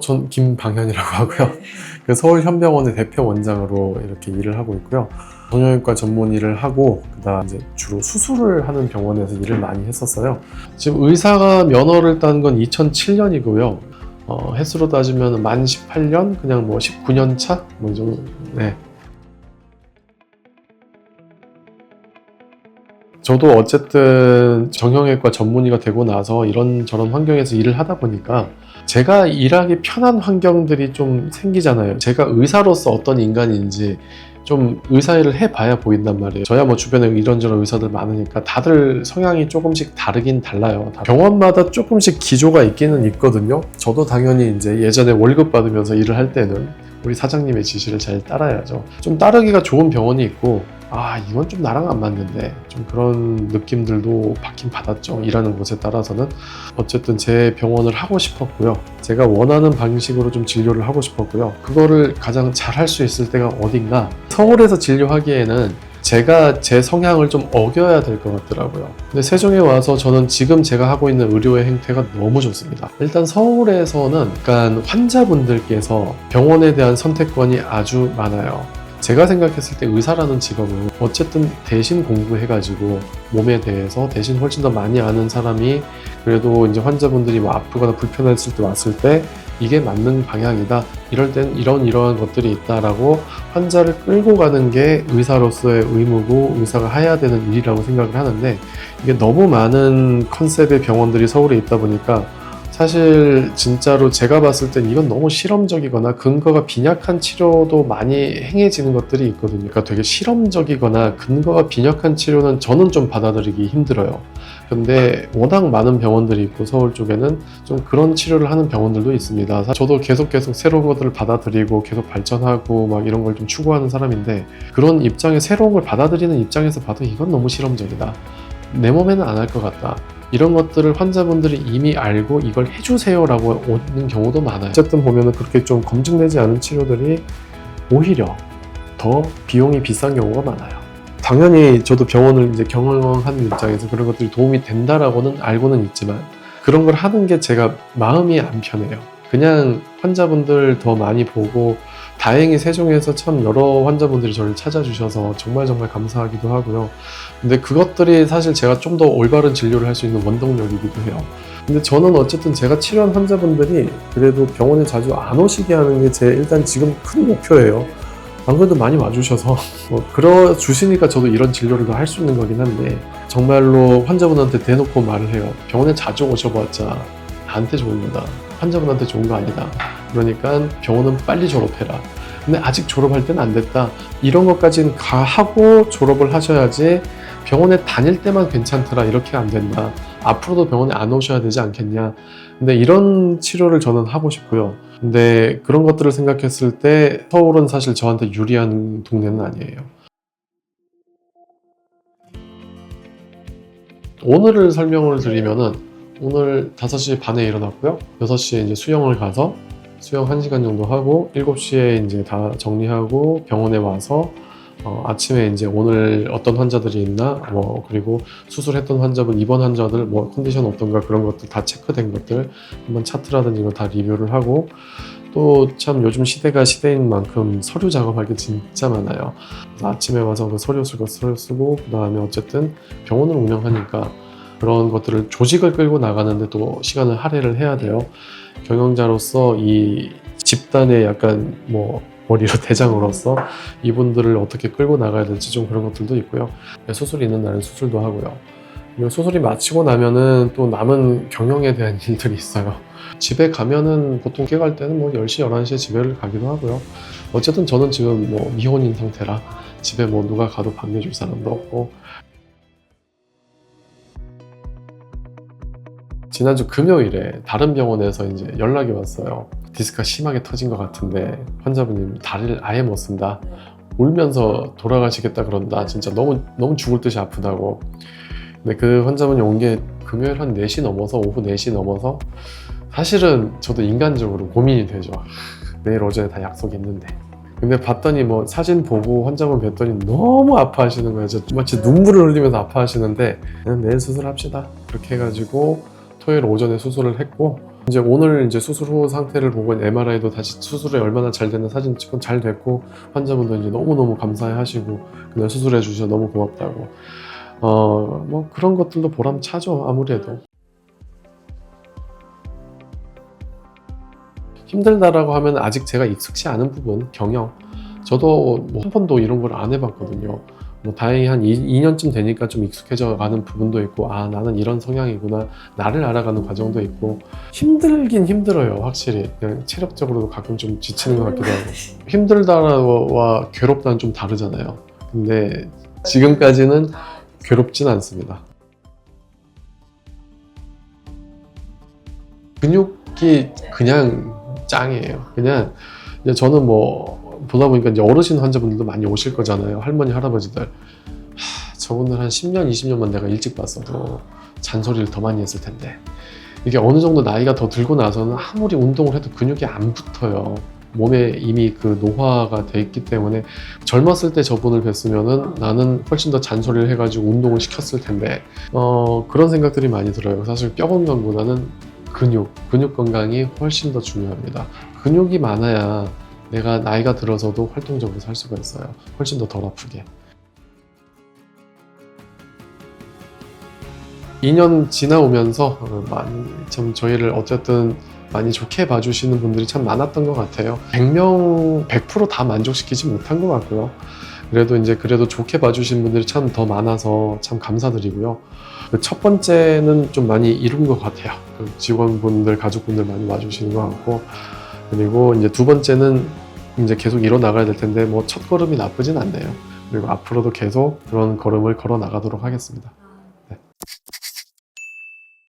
전 김방현이라고 하고요. 그 서울 현병원의 대표 원장으로 이렇게 일을 하고 있고요. 정형외과 전문 일을 하고 그다음 이제 주로 수술을 하는 병원에서 일을 많이 했었어요. 지금 의사가 면허를 딴 건 2007년이고요. 어, 횟수로 따지면 만 18년, 그냥 뭐 19년 차, 뭐 이 정도. 네. 저도 어쨌든 정형외과 전문의가 되고 나서 이런저런 환경에서 일을 하다 보니까 제가 일하기 편한 환경들이 좀 생기잖아요. 제가 의사로서 어떤 인간인지 좀 의사 일을 해봐야 보인단 말이에요. 저야 뭐 주변에 이런저런 의사들 많으니까 다들 성향이 조금씩 다르긴 달라요. 다 병원마다 조금씩 기조가 있기는 있거든요. 저도 당연히 이제 예전에 월급 받으면서 일을 할 때는 우리 사장님의 지시를 잘 따라야죠. 좀 따르기가 좋은 병원이 있고 아 이건 좀 나랑 안 맞는데 좀 그런 느낌들도 받긴 받았죠 일하는 곳에 따라서는 어쨌든 제 병원을 하고 싶었고요 제가 원하는 방식으로 좀 진료를 하고 싶었고요 그거를 가장 잘 할 수 있을 때가 어딘가 서울에서 진료하기에는 제가 제 성향을 좀 어겨야 될 것 같더라고요. 근데 세종에 와서 저는 지금 제가 하고 있는 의료의 행태가 너무 좋습니다. 일단 서울에서는 약간 환자분들께서 병원에 대한 선택권이 아주 많아요. 제가 생각했을 때 의사라는 직업은 어쨌든 대신 공부해가지고 몸에 대해서 대신 훨씬 더 많이 아는 사람이 그래도 이제 환자분들이 뭐 아프거나 불편했을 때 왔을 때 이게 맞는 방향이다. 이럴 땐 이런 이러한 것들이 있다라고 환자를 끌고 가는 게 의사로서의 의무고 의사가 해야 되는 일이라고 생각을 하는데 이게 너무 많은 컨셉의 병원들이 서울에 있다 보니까 사실 진짜로 제가 봤을 땐 이건 너무 실험적이거나 근거가 빈약한 치료도 많이 행해지는 것들이 있거든요. 그러니까 되게 실험적이거나 근거가 빈약한 치료는 저는 좀 받아들이기 힘들어요. 근데 워낙 많은 병원들이 있고 서울 쪽에는 좀 그런 치료를 하는 병원들도 있습니다. 저도 계속 계속 새로운 것들을 받아들이고 계속 발전하고 막 이런 걸 좀 추구하는 사람인데 그런 입장에 새로운 걸 받아들이는 입장에서 봐도 이건 너무 실험적이다. 내 몸에는 안 할 것 같다. 이런 것들을 환자분들이 이미 알고 이걸 해주세요라고 오는 경우도 많아요. 어쨌든 보면은 그렇게 좀 검증되지 않은 치료들이 오히려 더 비용이 비싼 경우가 많아요. 당연히 저도 병원을 이제 경영하는 입장에서 그런 것들이 도움이 된다라고는 알고는 있지만 그런 걸 하는 게 제가 마음이 안 편해요. 그냥 환자분들 더 많이 보고 다행히 세종에서 참 여러 환자분들이 저를 찾아주셔서 정말 정말 감사하기도 하고요. 근데 그것들이 사실 제가 좀 더 올바른 진료를 할 수 있는 원동력이기도 해요. 근데 저는 어쨌든 제가 치료한 환자분들이 그래도 병원에 자주 안 오시게 하는 게 제 일단 지금 큰 목표예요. 안 그래도 많이 와주셔서 뭐 그러 주시니까 저도 이런 진료를 더 할 수 있는 거긴 한데 정말로 환자분한테 대놓고 말을 해요. 병원에 자주 오셔봤자 나한테 좋은 거다. 환자분한테 좋은 거 아니다. 그러니까 병원은 빨리 졸업해라. 근데 아직 졸업할 때는 안 됐다. 이런 것까지는 가 하고 졸업을 하셔야지 병원에 다닐 때만 괜찮더라. 이렇게 안 된다. 앞으로도 병원에 안 오셔야 되지 않겠냐. 근데 이런 치료를 저는 하고 싶고요. 근데 그런 것들을 생각했을 때 서울은 사실 저한테 유리한 동네는 아니에요. 오늘을 설명을 드리면은 오늘 5시 반에 일어났고요. 6시에 이제 수영을 가서 수영 1시간 정도 하고 7시에 이제 다 정리하고 병원에 와서 어, 아침에 이제 오늘 어떤 환자들이 있나 뭐 그리고 수술했던 환자분 입원 환자들 뭐 컨디션 어떤가 그런 것들 다 체크된 것들 한번 차트라든지 이거 다 리뷰를 하고 또 참 요즘 시대가 시대인 만큼 서류 작업할 게 진짜 많아요. 아침에 와서 그 서류 쓰고 서류 쓰고 그 다음에 어쨌든 병원을 운영하니까 그런 것들을 조직을 끌고 나가는데 또 시간을 할애를 해야 돼요. 경영자로서 이 집단의 약간 뭐 머리로 대장으로서 이분들을 어떻게 끌고 나가야 될지 좀 그런 것들도 있고요. 수술이 있는 날은 수술도 하고요. 그리고 수술이 마치고 나면은 또 남은 경영에 대한 일들이 있어요. 집에 가면은 보통 깨갈 때는 뭐 10시, 11시에 집에를 가기도 하고요. 어쨌든 저는 지금 뭐 미혼인 상태라 집에 뭐 누가 가도 반겨줄 사람도 없고 지난주 금요일에 다른 병원에서 이제 연락이 왔어요. 디스크가 심하게 터진 것 같은데 환자분이 다리를 아예 못 쓴다. 울면서 돌아가시겠다 그런다. 진짜 너무 너무 죽을 듯이 아프다고. 근데 그 환자분이 온 게 금요일 한 4시 넘어서 오후 4시 넘어서 사실은 저도 인간적으로 고민이 되죠. 내일 오전에 다 약속이 있는데. 근데 봤더니 뭐 사진 보고 환자분 뵀더니 너무 아파하시는 거예요. 저 마치 눈물을 흘리면서 아파하시는데 내일 수술합시다. 그렇게 해가지고 토요일 오전에 수술을 했고 이제 오늘 이제 수술 후 상태를 보고 MRI도 다시 수술이 얼마나 잘 됐나 사진 찍고 잘 됐고 환자분도 이제 너무너무 감사해하시고 그날 수술해 주셔서 너무 고맙다고. 어 뭐 그런 것들도 보람 차죠 아무래도. 힘들다라고 하면 아직 제가 익숙치 않은 부분 경영. 저도 뭐 한 번도 이런 걸 안 해봤거든요 뭐 다행히 한 2, 년쯤 되니까 좀 익숙해져 가는 부분도 있고 아 나는 이런 성향이구나 나를 알아가는 과정도 있고 힘들긴 힘들어요 확실히. 그냥 체력적으로도 가끔 좀 지치는 것 같기도 하고. 힘들다와 괴롭다는 좀 다르잖아요. 근데 지금까지는 괴롭진 않습니다. 근육이 그냥 짱이에요. 그냥 저는 뭐 보다 보니까 이제 어르신 환자분들도 많이 오실 거잖아요 할머니 할아버지들 하, 저분들 한 10년 20년만 내가 일찍 봤어도 잔소리를 더 많이 했을 텐데 이게 어느 정도 나이가 더 들고 나서는 아무리 운동을 해도 근육이 안 붙어요. 몸에 이미 그 노화가 돼 있기 때문에 젊었을 때 저분을 뵀으면은 나는 훨씬 더 잔소리를 해가지고 운동을 시켰을 텐데 어 그런 생각들이 많이 들어요. 사실 뼈 건강보다는 근육, 근육 건강이 훨씬 더 중요합니다. 근육이 많아야 내가 나이가 들어서도 활동적으로 살 수가 있어요. 훨씬 더 덜 아프게. 2년 지나오면서 어, 많이 참 저희를 어쨌든 많이 좋게 봐주시는 분들이 참 많았던 것 같아요. 100명 100%다 만족시키지 못한 것 같고요. 그래도 이제 그래도 좋게 봐주신 분들이 참 더 많아서 참 감사드리고요. 그첫 번째는 좀 많이 이룬 것 같아요. 그 직원분들, 가족분들 많이 와주시는 것 같고 그리고 이제 두 번째는 이제 계속 일어 나가야 될 텐데 뭐 첫 걸음이 나쁘진 않네요. 그리고 앞으로도 계속 그런 걸음을 걸어 나가도록 하겠습니다. 아. 네.